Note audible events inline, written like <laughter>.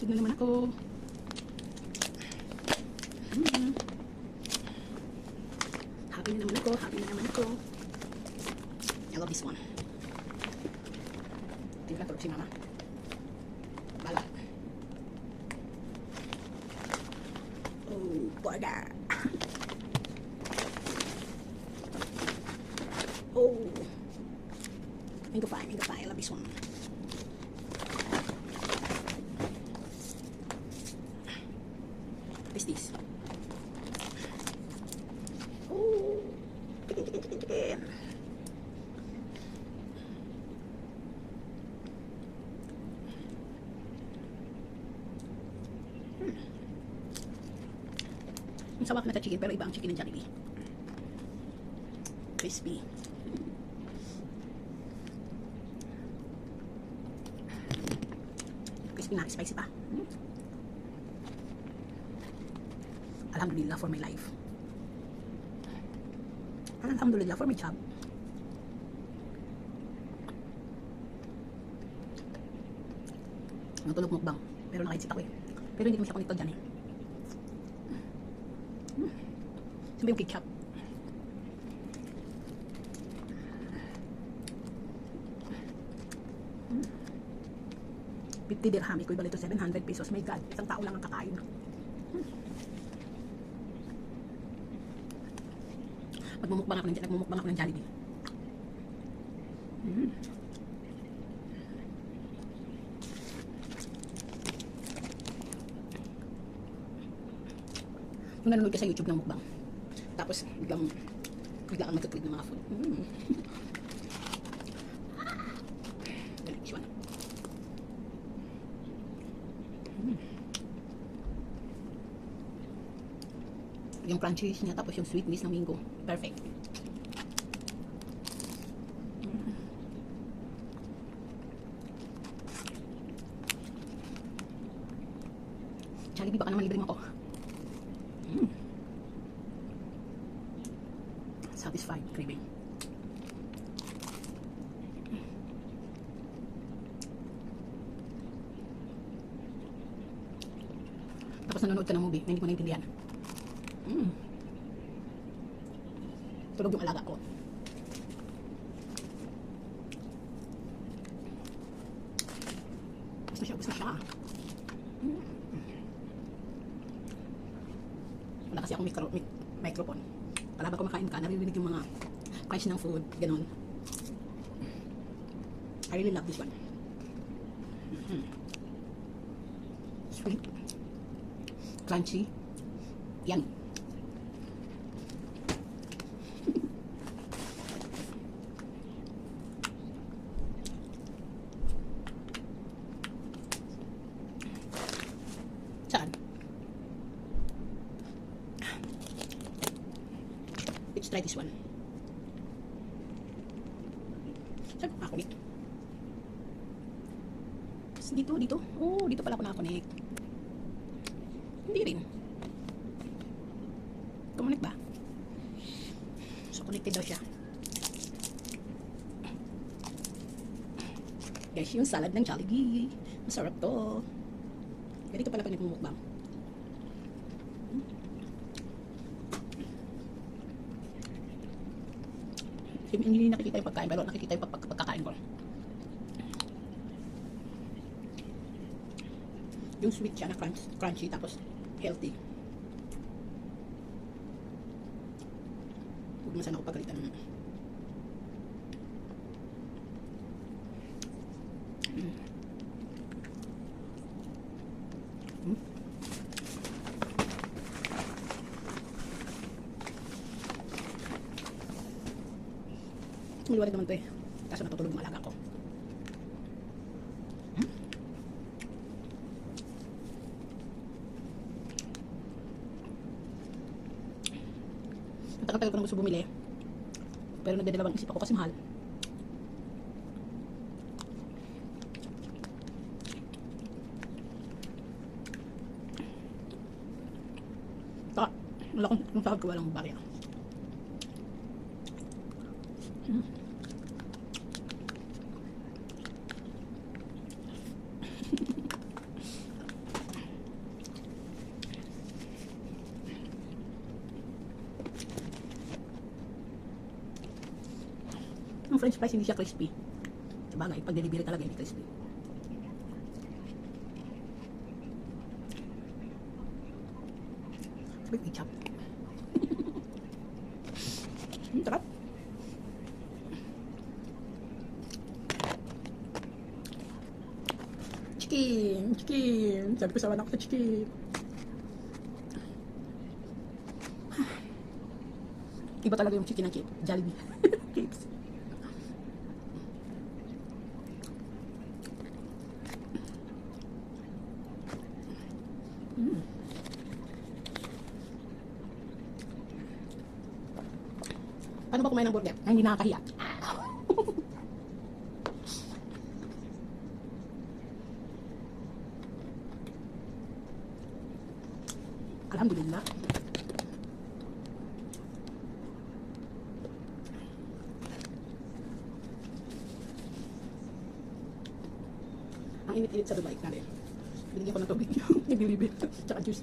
Busog na naman ako. Mm. Happy na naman ako. Happy na naman ako. I love this one. Tingnan tulog si mama. Bala. Oh, burger. Oh. Mango pie, mango pie. I love this one. Is this? Oh. Chicken, chicken. Ang sawak na chicken pero iba ang chicken ng Jollibee. Crispy. Crispy na, spicy pa. Mm. Alhamdulillah for my life. Alhamdulillah for my job. Natulog mukbang. Pero nakaisip ako eh. Pero hindi kami siya connected dyan eh. Sabi yung ketchup. Mm. 50 dirham, equivalent to 700 pesos. My God, isang tao lang ang kakain. Magmumukbang ako ng, nagmumukbang ako ng Jollibee. Mm. Yung nanonood ka sa YouTube ng mukbang. Tapos, biglang, biglang ang matutulog ng mga food. Mm. Delicious. Mm. Yung crunchiness niya, tapos yung sweetness ng mango. Perfect. Jollibee, baka naman libre mo ako. Mm. Satisfied craving. Tapos nanonood ka ng movie na hindi mo naintindihan. Mm. Tulog yung alaga ko. Gusto siya, gusto siya. Mm. Wala kasi akong micro, mic, microphone. Para ba kumakain ka, naririnig yung mga crunch ng food, ganun. I really love this one. Mhm. Sweet. Crunchy. Yan. Saan? Try this one. Saan ako connect? Dito, dito. Oh, dito pala ako nakakonect. Hindi rin. Kumonect ba? So, connected daw siya. Guys, yung salad ng Jollibee. Masarap to. Ganito pala pag nagmumukbang. Hindi nakikita yung pagkain, pero nakikita yung pag pag- pagkakain ko. Yung sweet siya na crunch, crunchy, tapos healthy. Huwag mo sana ako pagalitan. Mm. Mm. Maliwanag naman to eh. Kaso natutulog yung alaga ko. Hmm? Ang tagal-tagal ko na gusto bumili. Pero nagdadalawang isip ako kasi mahal. Saka, wala kong, yung sahod ko walang barya. Mm. French fries hindi siya crispy. Sabagay, pag delivery talaga hindi crispy. Sabi ketchup. <laughs> Hmm, sarap. Chicken, chicken. Sabi ko sa anak ko sa chicken. <sighs> Iba talaga yung chicken ng chip. Jollibee. <laughs> Chips. Mm. Paano ba kumain ng burger? Na hindi nakakahiya. Alhamdulillah. Ang init-init sa Dubai natin. Binigyan ko ng tubig <laughs> yung nililibit. Tsaka juice.